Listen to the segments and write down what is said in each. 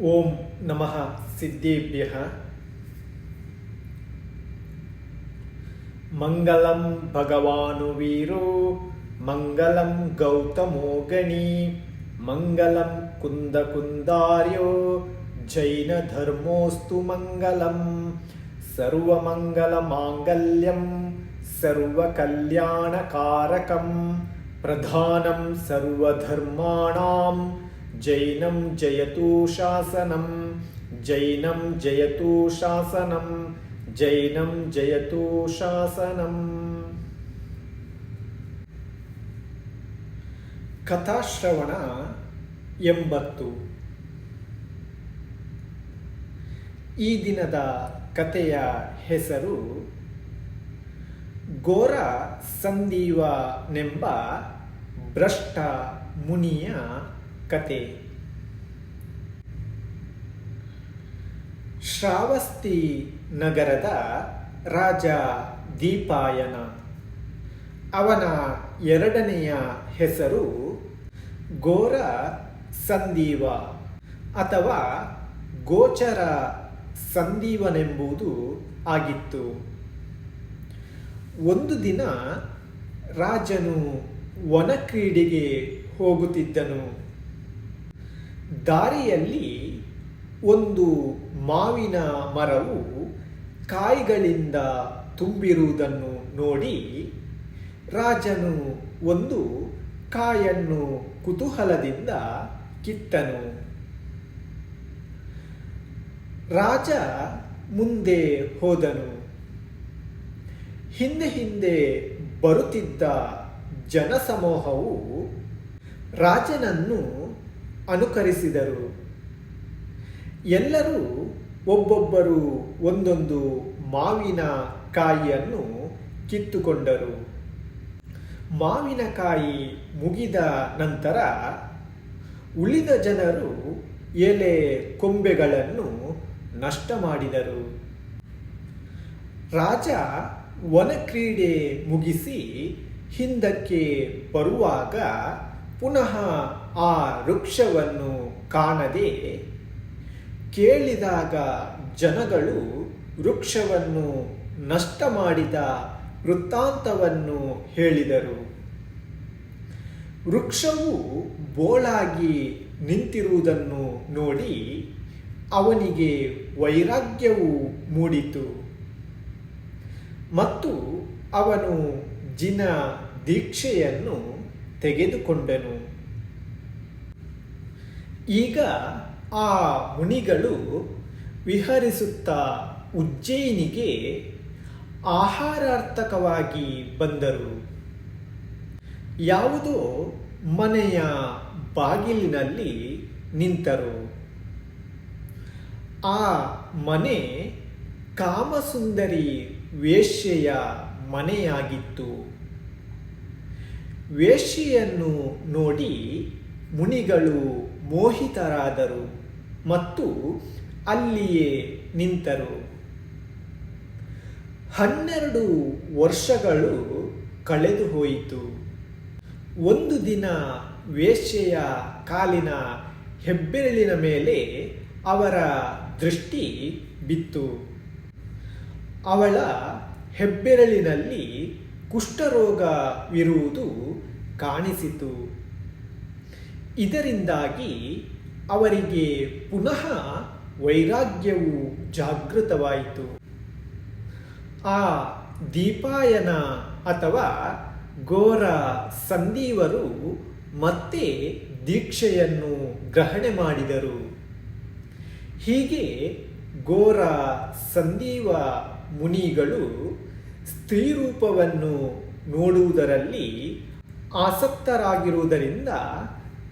ॐ नमः सिद्धेभ्यः। मङ्गलं भगवानुवीरो मङ्गलं गौतमोगनी मङ्गलं कुन्दकुन्दार्यो जैनधर्मोऽस्तु मङ्गलं सर्वमङ्गलमाङ्गल्यं सर्वकल्याणकारकं प्रधानं सर्वधर्माणां ಜೈನಂ ಜಯತು ಶಾಸನಂ ಜೈನಂ ಜಯತು ಶಾಸನಂ ಜೈನಂ ಜಯತು ಶಾಸನಂ ಕಥಾಶ್ರವಣ ಎಂಬತ್ತು. ಈ ದಿನದ ಕಥೆಯ ಹೆಸರು ಗೋರ ಸಂದೀವನೆಂಬ ಭ್ರಷ್ಟ ಮುನಿಯ ಕತೆ ಶ್ರಾವಸ್ತಿ ನಗರದ ರಾಜ ದೀಪಾಯನ. ಅವನ ಎರಡನೆಯ ಹೆಸರು ಗೋರ ಸಂದೀವ ಅಥವಾ ಗೋಚರ ಸಂದೀವನೆಂಬುದು ಆಗಿತ್ತು. ಒಂದು ದಿನ ರಾಜನು ವನಕ್ರೀಡೆಗೆ ಹೋಗುತ್ತಿದ್ದನು. ದಾರಿಯಲ್ಲಿ ಒಂದು ಮಾವಿನ ಮರವು ಕಾಯಿಗಳಿಂದ ತುಂಬಿರುವುದನ್ನು ನೋಡಿ ರಾಜನು ಒಂದು ಕಾಯನ್ನು ಕುತೂಹಲದಿಂದ ಕಿತ್ತನು. ರಾಜ ಮುಂದೆ ಹೋದನು. ಹಿಂದೆ ಹಿಂದೆ ಬರುತ್ತಿದ್ದ ಜನಸಮೂಹವು ರಾಜನನ್ನು ಅನುಕರಿಸಿದರು. ಎಲ್ಲರೂ ಒಬ್ಬೊಬ್ಬರು ಒಂದೊಂದು ಮಾವಿನ ಕಾಯಿಯನ್ನು ಕಿತ್ತುಕೊಂಡರು. ಮಾವಿನಕಾಯಿ ಮುಗಿದ ನಂತರ ಉಳಿದ ಜನರು ಎಲೆ ಕೊಂಬೆಗಳನ್ನು ನಷ್ಟ ಮಾಡಿದರು. ರಾಜ ವನಕ್ರೀಡೆ ಮುಗಿಸಿ ಹಿಂದಕ್ಕೆ ಬರುವಾಗ ಪುನಃ ಆ ವೃಕ್ಷವನ್ನು ಕಾಣದೆ ಕೇಳಿದಾಗ ಜನಗಳು ವೃಕ್ಷವನ್ನು ನಷ್ಟ ಮಾಡಿದ ವೃತ್ತಾಂತವನ್ನು ಹೇಳಿದರು. ವೃಕ್ಷವು ಬೋಳಾಗಿ ನಿಂತಿರುವುದನ್ನು ನೋಡಿ ಅವನಿಗೆ ವೈರಾಗ್ಯವು ಮೂಡಿತು. ಮತ್ತು ಅವನು ಜಿನ ದೀಕ್ಷೆಯನ್ನು ತೆಗೆದುಕೊಂಡನು. ಈಗ ಆ ಮುನಿಗಳು ವಿಹರಿಸುತ್ತಾ ಉಜ್ಜಯಿನಿಗೆ ಆಹಾರಾರ್ಥಕವಾಗಿ ಬಂದರು. ಯಾವುದೋ ಮನೆಯ ಬಾಗಿಲಿನಲ್ಲಿ ನಿಂತರು. ಆ ಮನೆ ಕಾಮಸುಂದರಿ ವೇಶ್ಯೆಯ ಮನೆಯಾಗಿತ್ತು. ವೇಶ್ಯೆಯನ್ನು ನೋಡಿ ಮುನಿಗಳು ಮೋಹಿತರಾದರು ಮತ್ತು ಅಲ್ಲಿಯೇ ನಿಂತರು. ಹನ್ನೆರಡು ವರ್ಷಗಳು ಕಳೆದು ಹೋಯಿತು. ಒಂದು ದಿನ ವೇಶ್ಯೆಯ ಕಾಲಿನ ಹೆಬ್ಬೆರಳಿನ ಮೇಲೆ ಅವರ ದೃಷ್ಟಿ ಬಿತ್ತು. ಅವಳ ಹೆಬ್ಬೆರಳಿನಲ್ಲಿ ಕುಷ್ಠರೋಗವಿರುವುದು ಕಾಣಿಸಿತು. ಇದರಿಂದಾಗಿ ಅವರಿಗೆ ಪುನಃ ವೈರಾಗ್ಯವು ಜಾಗೃತವಾಯಿತು. ಆ ದೀಪಾಯನ ಅಥವಾ ಘೋರ ಸಂದೀವರು ಮತ್ತೆ ದೀಕ್ಷೆಯನ್ನು ಗ್ರಹಣೆ ಮಾಡಿದರು. ಹೀಗೆ ಘೋರ ಸಂದೀವ ಮುನಿಗಳು ಸ್ತ್ರೀ ರೂಪವನ್ನು ನೋಡುವುದರಲ್ಲಿ ಆಸಕ್ತರಾಗಿರುವುದರಿಂದ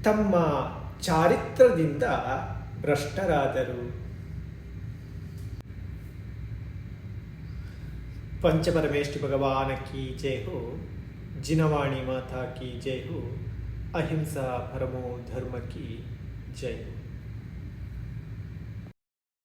ತಮ್ಮ ಚಾರಿತ್ರದಿಂದ ಭ್ರಷ್ಟರಾದರು ಪಂಚಪರಮೇಶ್ವರ ಭಗವಾನ ಕೀ ಜೈ ಹೋ ಜಿನವಾಣಿ ಮಾತಾ ಕೀ ಜೈ ಹೋ ಅಹಿಂಸಾ ಪರಮೋ ಧರ್ಮ ಕೀ ಜೈ ಹೋ